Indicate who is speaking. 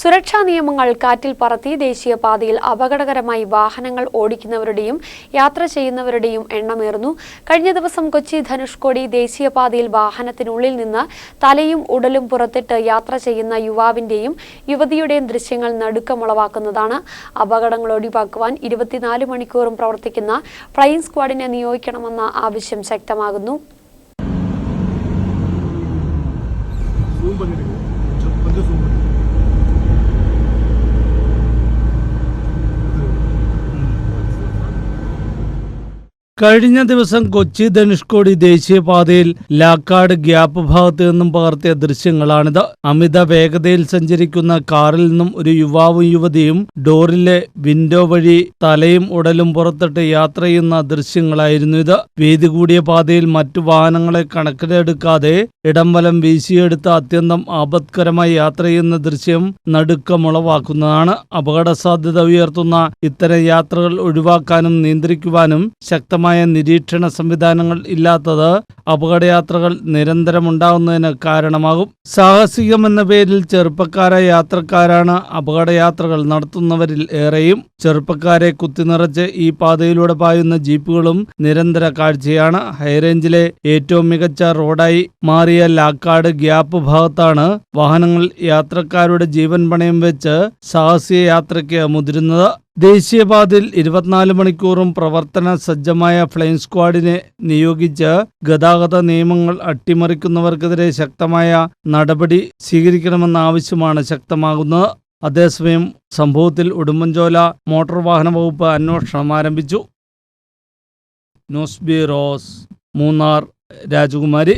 Speaker 1: സുരക്ഷാ നിയമങ്ങൾ കാറ്റിൽ പറത്തി ദേശീയപാതയിൽ അപകടകരമായി വാഹനങ്ങൾ ഓടിക്കുന്നവരുടെയും യാത്ര ചെയ്യുന്നവരുടെയും എണ്ണമേറുന്നു. കഴിഞ്ഞ ദിവസം കൊച്ചി ധനുഷ്കോടി ദേശീയപാതയിൽ വാഹനത്തിനുള്ളിൽ നിന്ന് തലയും ഉടലും പുറത്തിട്ട് യാത്ര ചെയ്യുന്ന യുവാവിന്റെയും യുവതിയുടെയും ദൃശ്യങ്ങൾ നടുക്കമുളവാക്കുന്നതാണ്. അപകടങ്ങൾ ഒഴിവാക്കുവാൻ ഇരുപത്തിനാല് മണിക്കൂറും പ്രവർത്തിക്കുന്ന ഫ്ലൈയിങ് സ്ക്വാഡിനെ നിയോഗിക്കണമെന്ന ആവശ്യം ശക്തമാകുന്നു.
Speaker 2: കഴിഞ്ഞ ദിവസം കൊച്ചി ധനുഷ്കോടി ദേശീയപാതയിൽ ലാക്കാട് ഗ്യാപ്പ് ഭാഗത്ത് നിന്നും പകർത്തിയ ദൃശ്യങ്ങളാണിത്. അമിത വേഗതയിൽ സഞ്ചരിക്കുന്ന കാറിൽ നിന്നും ഒരു യുവാവും യുവതിയും ഡോറിലെ വിൻഡോ വഴി തലയും ഉടലും പുറത്തിട്ട് യാത്ര ചെയ്യുന്ന ദൃശ്യങ്ങളായിരുന്നു ഇത്. വീതി കൂടിയ പാതയിൽ മറ്റു വാഹനങ്ങളെ കണക്കിലെടുക്കാതെ ഇടംവലം വീശിയെടുത്ത് അത്യന്തം ആപത്കരമായി യാത്ര ചെയ്യുന്ന ദൃശ്യം നടുക്കമുളവാക്കുന്നതാണ്. അപകട സാധ്യത ഉയർത്തുന്ന ഇത്തരം യാത്രകൾ ഒഴിവാക്കാനും നിയന്ത്രിക്കുവാനും ശക്തമായ നിരീക്ഷണ സംവിധാനങ്ങൾ ഇല്ലാത്തത് അപകടയാത്രകൾ നിരന്തരമുണ്ടാകുന്നതിന് കാരണമാകും. സാഹസികം എന്ന പേരിൽ ചെറുപ്പക്കാരായ യാത്രക്കാരാണ് അപകടയാത്രകൾ നടത്തുന്നവരിൽ ഏറെയും. ചെറുപ്പക്കാരെ കുത്തിനിറച്ച് ഈ പാതയിലൂടെ പായുന്ന ജീപ്പുകളും നിരന്തര കാഴ്ചയാണ്. ഹൈറേഞ്ചിലെ ഏറ്റവും മികച്ച റോഡായി മാറിയ ലാക്കാട് ഗ്യാപ്പ് ഭാഗത്താണ് വാഹനങ്ങൾ യാത്രക്കാരുടെ ജീവൻ പണയം വെച്ച് സാഹസിക യാത്രയ്ക്ക് മുതിരുന്നത്. ദേശീയപാതയിൽ ഇരുപത്തിനാല് മണിക്കൂറും പ്രവർത്തന സജ്ജമായ ഫ്ലൈം സ്ക്വാഡിനെ നിയോഗിച്ച് ഗതാഗത നിയമങ്ങൾ അട്ടിമറിക്കുന്നവർക്കെതിരെ ശക്തമായ നടപടി സ്വീകരിക്കണമെന്ന ആവശ്യമാണ് ശക്തമാകുന്നത്. അതേസമയം സംഭവത്തിൽ ഉടുമ്പൻചോല മോട്ടോർ വാഹന വകുപ്പ് അന്വേഷണം ആരംഭിച്ചു. ന്യൂസ് ബ്യൂറോസ് മൂന്നാർ രാജകുമാരി.